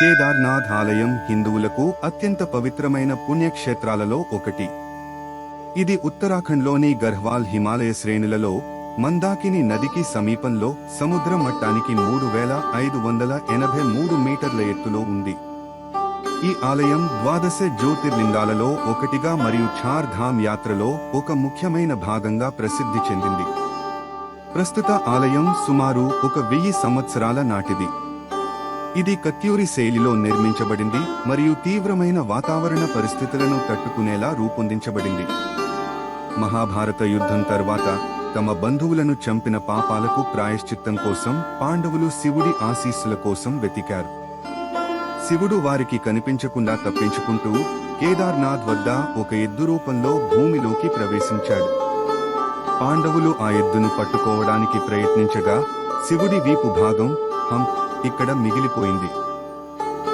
కేదార్నాథ్ ఆలయం హిందువులకు అత్యంత పవిత్రమైన పుణ్యక్షేత్రాలలో ఒకటి. ఇది ఉత్తరాఖండ్లోని గర్హ్వాల్ హిమాలయ శ్రేణులలో మందాకిని నదికి సమీపంలో సముద్ర మట్టానికి మూడు వేల ఐదు వందల ఎనభై మూడు మీటర్ల ఎత్తులో ఉంది. ఈ ఆలయం ద్వాదశ జ్యోతిర్లింగాలలో ఒకటిగా మరియు చార్ ధామ్ యాత్రలో ఒక ముఖ్యమైన భాగంగా ప్రసిద్ధి చెందింది. ప్రస్తుత ఆలయం సుమారు ఒక వెయ్యి సంవత్సరాల నాటిది. ఇది కత్యూరి శైలిలో నిర్మించబడింది మరియు తీవ్రమైన వాతావరణ పరిస్థితులను తట్టుకునేలా రూపొందించబడింది. మహాభారత యుద్ధం తర్వాత తమ బంధువులను చంపిన పాపాలకు ప్రాయశ్చిత్తం కోసం పాండవులు శివుడి ఆశీస్సుల కోసం వెతికారు. శివుడు వారికి కనిపించకుండా తప్పించుకుంటూ కేదార్నాథ్ వద్ద ఒక ఎద్దు రూపంలో భూమిలోకి ప్రవేశించాడు. పాండవులు ఆ ఎద్దును పట్టుకోవడానికి ప్రయత్నించగా శివుడి వీపు భాగం హం ఇక్కడ మిగిలిపోయింది.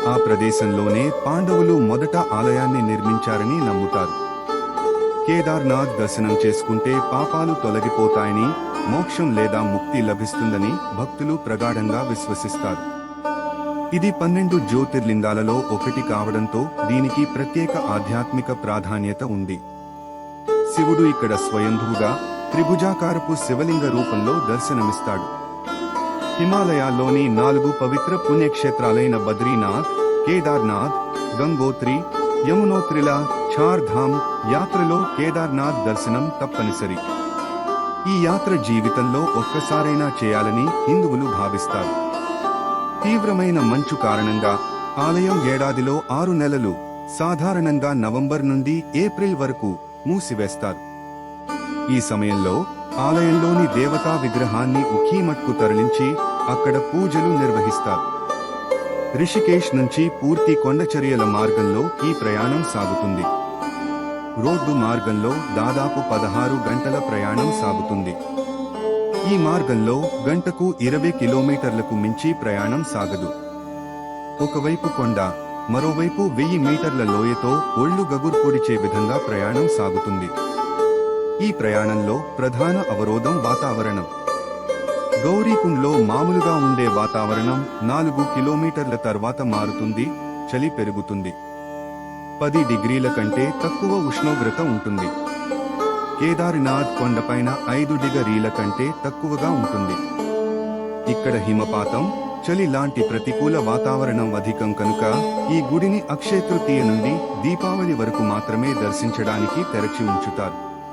ఆ ప్రదేశంలోనే పాండవులు మొదట ఆలయాన్ని నిర్మించారని నమ్ముతారు. కేదార్నాథ్ దర్శనం చేసుకుంటే పాపాలు తొలగిపోతాయని మోక్షం లేదా ముక్తి లభిస్తుందని భక్తులు ప్రగాఢంగా విశ్వసిస్తారు. ఇది పన్నెండు జ్యోతిర్లింగాలలో ఒకటి కావడంతో దీనికి ప్రత్యేక ఆధ్యాత్మిక ప్రాధాన్యత ఉంది. శివుడు ఇక్కడ స్వయంభూగా త్రిభుజాకారపు శివలింగ రూపంలో దర్శనమిస్తాడు. హిమాలయాల్లోని నాలుగు పవిత్ర పుణ్యక్షేత్రాలైన బద్రీనాథ్ కేదార్నాథ్ గంగోత్రి యమునోత్రిల చార్ధామ్ యాత్రలో కేదార్నాథ్ దర్శనం తప్పనిసరి. ఈ యాత్ర జీవితంలో ఒక్కసారైనా చేయాలని హిందువులు భావిస్తారు. తీవ్రమైన మంచు కారణంగా ఆలయం ఏడాదిలో ఆరు నెలలు సాధారణంగా నవంబర్ నుండి ఏప్రిల్ వరకు మూసివేస్తారు. ఈ సమయంలో ఆలయంలోని దేవతా విగ్రహాన్ని ఉఖీమట్కు తరలించి అక్కడ పూజలు నిర్వహిస్తారు. రిషికేష్ నుంచి పూర్తి కొండచర్యల మార్గంలో ఈ ప్రయాణం సాగుతుంది. రోడ్డు మార్గంలో దాదాపు పదహారు గంటల ప్రయాణం సాగుతుంది. ఈ మార్గంలో గంటకు ఇరవై కిలోమీటర్లకు మించి ప్రయాణం సాగదు. ఒకవైపు కొండ మరోవైపు వెయ్యి మీటర్ల లోయతో ఒళ్ళు గగుర్పొడిచే విధంగా ప్రయాణం సాగుతుంది. ఈ ప్రయాణంలో ప్రధాన అవరోధం వాతావరణం. గౌరీకుండ్లో మామూలుగా ఉండే వాతావరణం నాలుగు కిలోమీటర్ల తర్వాత మారుతుంది చలి పెరుగుతుంది. పది డిగ్రీల కంటే తక్కువ ఉష్ణోగ్రత ఉంటుంది. కేదార్నాథ్ కొండపైన ఐదు డిగ్రీల కంటే తక్కువగా ఉంటుంది. ఇక్కడ హిమపాతం చలి లాంటి ప్రతికూల వాతావరణం అధికం కనుక ఈ గుడిని అక్షయ తృతీయ నుండి దీపావళి వరకు మాత్రమే దర్శించడానికి తెరచి ఉంచుతారు.